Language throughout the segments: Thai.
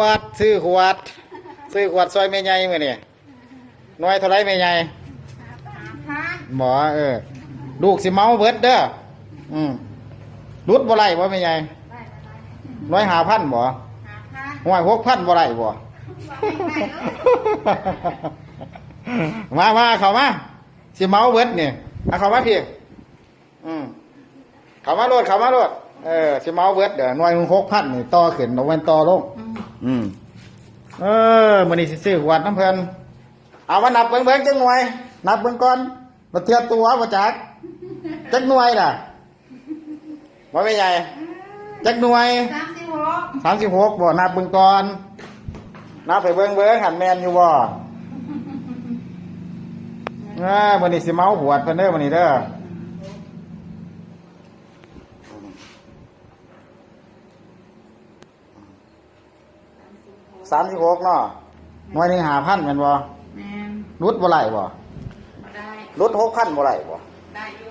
ขวดซื้อขวดซื้อขวดซอยแม่ใหญ่มื้อนี่หน่วยเท่าไรแม่ใหญ่หมอเออลูกสิเมาเบิดเด้ออืมรุดบ่ไรบ่แม่ใหญ่หน่วยหาพันบ่หน่วยหกพันบ่ไรบ่มามาเข้ามาสิเมาเบิดนี่เอาเข้ามาพี่อืมเข้ามาโลดเข้ามาโลดเออสิเมาเบิดเดี๋ยวหน่วยหกพันนี่ต่อขึ้นเอาเว้นต่อลง อืม เออมันนี่สิซื้อขวดน้ำเพลินเอามานับเบิ่งเบิ่งจังหน่วย นับเบิ่งก่อนมาเทียบตัวมาจักจักหน่วยล่ะว่าไม่ใหญ่จักหน่วยสามสิบหกสามสิบหกบ่นับเบิ่งก่อนนับไปเบิ่งเบิ่งหันแมนอยู่บ่เออมันนี่สิเมาขวดเพิ่นเด้อมันนี่เด้อ สามสิบหกเนาะหน่วยหนึ่งหาพันแม่นบ่แม่นรุดบ่ไหลบ่บ่ได้ รุดหกพันบ่ไหลบ่ ได้อยู่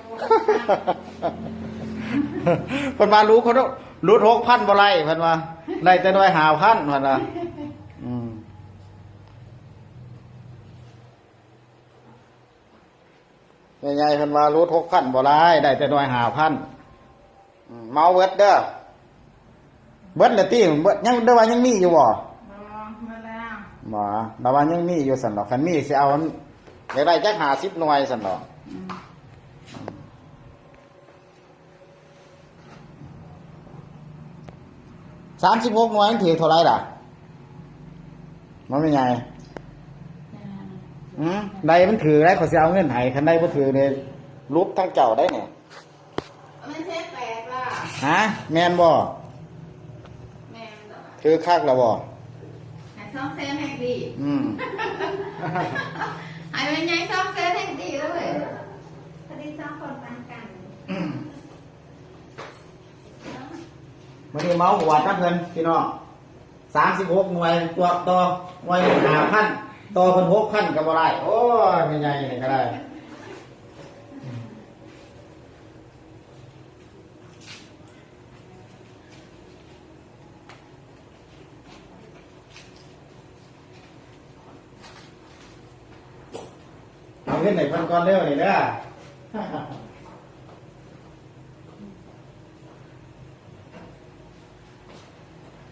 เพิ่นมารู้เขาต้องรุดหกพันบ่ไหลเพิ่นว่าได้แต่หน่วยหาพันเพิ่นว่าอืมใหญ่ๆเพิ่นว่ารุดหกพันบ่ไหลได้แต่หน่วยหาพันอืมเมาเบิดเด้อเบิดละติเบิดยังเด้อว่ายังมีอยู่บ่บ่มาแล้ว หมอดาว่ายังมีอยู่สันดอกคันมีสิเอาอันอยากได้จักหาสิบหน่วยสันดอกอืมสามสิบหกหน่วยมันถือเท่าไรล่ะ มันเป็นไงอืมใดมันถือได้เขาสิเอาเงินให้คันใดบ่ถือเนี่ยรูปทั้งเจ้าได้เนี่ยไม่ใช่แปลกล่ะฮะแมนบ่แม่นดอกถือคักแล้วบ่ ให้ซ่อมเซนให้ดีอืมให้เป็นไงซ่อมเซนให้ดีเลยพอดีสองคนปันกันวันนี้เมาหัวจักเงินพี่น้องสามสิบหกหน่วยตัวต่อหน่วยหาพันต่อเป็นหกพันก็บ่ได้โอ้ยไม่ใหญ่นี่ก็ได้ ขึ้นไหนพันก้อนเร็วหน่อยเด้อ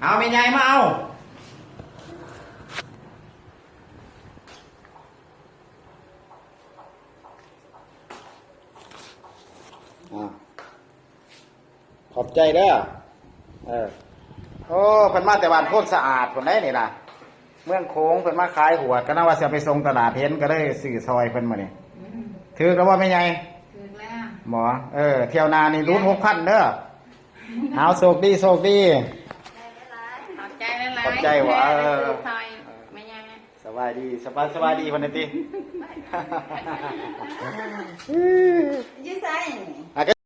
เอาไม่ใหญ่มาเอาขอบใจเด้อเออโอ้พิ่นมาแต่บ้านโพนสะอาดคนได้นี่ล่ะ เมืองโค้งเพิ่นมาขายหัวดก็น่าว่าจะไปส่งตลาดเห็นก็ได้สื่อซอยเพิ่นมานี่อืมถือแล้วว่าไม่ใหญ่ถึงแล้วหมอเออ เที่ยวนานี่รุดหกพันเด้อเอาโชคดีโชคดีขอบใจหลายๆขอบใจว่ะเออซื้ซอยไม่ยังไงสบายดีสบายสบายดีคนนี้ติยืดไส้อะก็